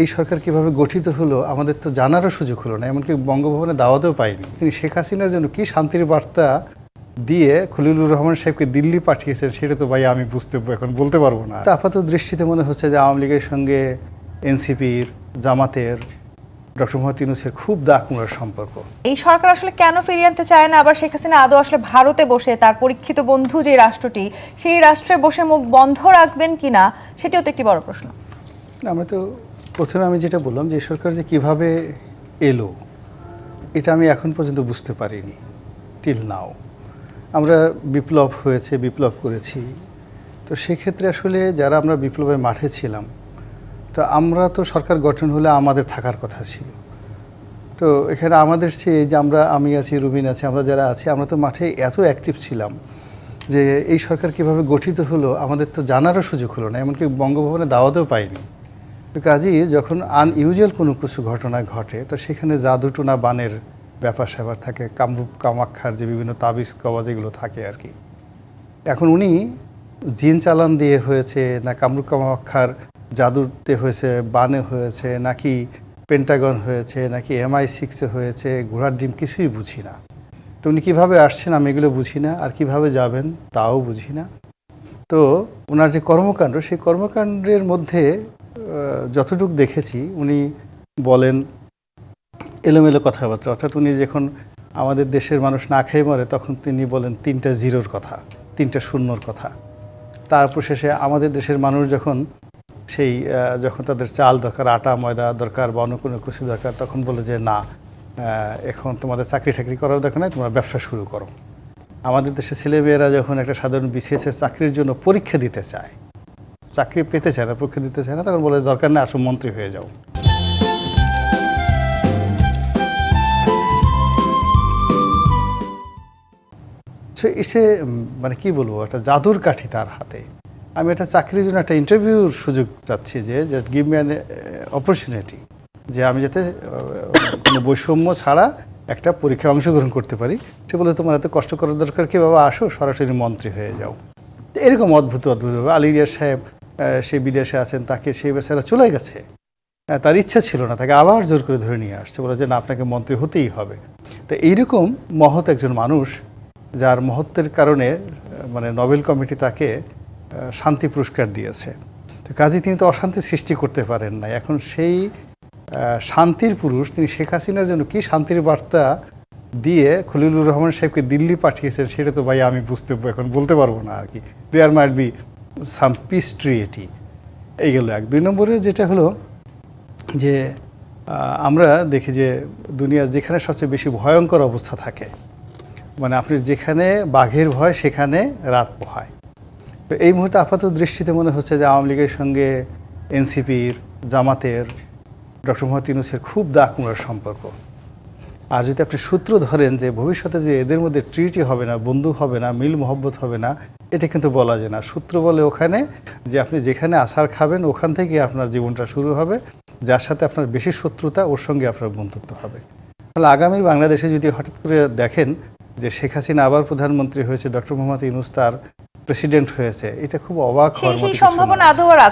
এই সরকার কীভাবে গঠিত হলো আমাদের তো জানারও সুযোগ হলো না এমনকি বঙ্গভবনে দাওয়াতেও পাইনি। তিনি শেখ হাসিনার জন্য কি শান্তির বার্তা দিয়ে খলিলুর রহমান সাহেবকে দিল্লি পাঠিয়েছেন সেটা তো ভাই আমি বুঝতে এখন বলতে পারব না। তা আপাত দৃষ্টিতে মনে হচ্ছে যে আওয়ামী লীগের সঙ্গে এনসিপির জামাতের ডক্টর মোহাম্মদ ইউনুসের খুব দাকুমড়ার সম্পর্ক। এই সরকার আসলে কেন ফিরিয়ে আনতে চায় না? আবার শেখ হাসিনা আদৌ আসলে ভারতে বসে তার পরীক্ষিত বন্ধু যে রাষ্ট্রটি সেই রাষ্ট্রে বসে মুখ বন্ধ রাখবেন কিনা সেটিও তো একটি বড় প্রশ্ন। আমরা তো প্রথমে আমি যেটা বললাম যে সরকার যে কীভাবে এলো, এটা আমি এখন পর্যন্ত বুঝতে পারিনি টিল নাও আমরা বিপ্লব হয়েছে, বিপ্লব করেছি। তো সেক্ষেত্রে আসলে যারা আমরা বিপ্লবের মাঠে ছিলাম, তো আমরা তো সরকার গঠন হলে আমাদের থাকার কথা ছিল। তো এখানে আমাদের চেয়ে যে আমরা, আমি আছি, রুবিন আছে, আমরা যারা আছি, আমরা তো মাঠে এত অ্যাক্টিভ ছিলাম যে এই সরকার কীভাবে গঠিত হলো, আমাদের তো জানারও সুযোগ হলো না, এমনকি বঙ্গভবনে দাওয়াতেও পাইনি। কাজেই যখন আনইউজুয়াল কোনো কিছু ঘটনা ঘটে, তো সেখানে জাদুটোনা বানের ব্যাপার স্যাপার থাকে, কামরূপ কামাক্ষার যে বিভিন্ন তাবিজ কবাজ এগুলো থাকে আর কি। এখন উনি জিন চালান দিয়ে হয়েছে, না কামরূপ কামাক্ষার জাদুতে হয়েছে, বানে হয়েছে, নাকি পেন্টাগন হয়েছে, নাকি এমআই সিক্সে হয়েছে, ঘোড়ার ডিম কিছুই বুঝি না। তো উনি কীভাবে আসছেন আমি এগুলো বুঝি না, আর কীভাবে যাবেন তাও বুঝি না। তো ওনার যে কর্মকাণ্ড, সেই কর্মকাণ্ডের মধ্যে যতটুকু দেখেছি, উনি বলেন এলোমেলো কথাবার্তা। অর্থাৎ উনি যখন আমাদের দেশের মানুষ না খেয়ে মরে, তখন তিনি বলেন তিনটা জিরোর কথা, তিনটা শূন্যর কথা। তারপর শেষে আমাদের দেশের মানুষ যখন সেই যখন তাদের চাল দরকার, আটা, ময়দা দরকার বা অন্য কোনো কিছু দরকার, তখন বলে যে, না এখন তোমাদের চাকরি টাকরি করার দরকার নাই, তোমরা ব্যবসা শুরু করো। আমাদের দেশে ছেলেমেয়েরা যখন একটা সাধারণ বিসিএসের চাকরির জন্য পরীক্ষা দিতে চায় চাকরি পেতে চায় না, পরীক্ষা দিতে চায় না, তখন বলে, দরকার নেই, আসো, মন্ত্রী হয়ে যাও। সে এসে মানে কি বলব, একটা জাদুর কাঠি তার হাতে। আমি একটা চাকরির জন্য একটা ইন্টারভিউর সুযোগ চাচ্ছি যে just give me an opportunity যে আমি যাতে কোনো বৈষম্য ছাড়া একটা পরীক্ষায় অংশগ্রহণ করতে পারি। সে বলে, তোমার এত কষ্ট করার দরকার কি? বাবা, আসো, সরাসরি মন্ত্রী হয়ে যাও। এরকম অদ্ভুত অদ্ভুতভাবে আলিরিয়া সাহেব সে বিদেশে আছেন, তাকে সে বেচারা চলে গেছে। তার ইচ্ছা ছিল না, তাকে আবার জোর করে ধরে নিয়ে আসছে, বলে যে না, আপনাকে মন্ত্রী হতেই হবে। তো এইরকম মহৎ একজন মানুষ, যার মহত্বের কারণে মানে নোবেল কমিটি তাকে শান্তি পুরস্কার দিয়েছে। তো কাজে তিনি তো অশান্তি সৃষ্টি করতে পারেন না এখন সেই শান্তির পুরুষ, তিনি শেখ হাসিনার জন্য কি শান্তির বার্তা দিয়ে খলিলুর রহমান সাহেবকে দিল্লি পাঠিয়েছেন, সেটা তো ভাই আমি বুঝতে, এখন বলতে পারব না আর কি। There might be some peace treaty এই গেল এক। দুই নম্বরে যেটা হলো যে আমরা দেখি যে দুনিয়া যেখানে সবচেয়ে বেশি ভয়ঙ্কর অবস্থা থাকে মানে আপনি যেখানে বাঘের ভয়, সেখানে রাত পোহায়। তো এই মুহূর্তে আপাতত দৃষ্টিতে মনে হচ্ছে যে আওয়ামী লীগের সঙ্গে এনসিপির, জামাতের, ডক্টর মোহাম্মদ ইউনুসের খুব দাকুমড়ার সম্পর্ক। আর যদি আপনি সূত্র ধরেন যে ভবিষ্যতে যে এদের মধ্যে ট্রিটি হবে না বন্ধু হবে না মিল মহব্বত হবে না এটা কিন্তু বলা যায় না সূত্র বলে ওখানে যে আপনি যেখানে আসার খাবেন ওখান থেকে আপনার জীবনটা শুরু হবে যার সাথে আপনার বেশি শত্রুতা ওর সঙ্গে আপনার বন্ধুত্ব হবে তাহলে আগামীর বাংলাদেশে যদি হঠাৎ করে দেখেন যে শেখ হাসিনা আবার প্রধানমন্ত্রী হয়েছে ডক্টর মোহাম্মদ ইউনুস তার প্রেসিডেন্ট হয়েছে এটা খুব অবাক হওয়ার মতো। সম্ভাবনা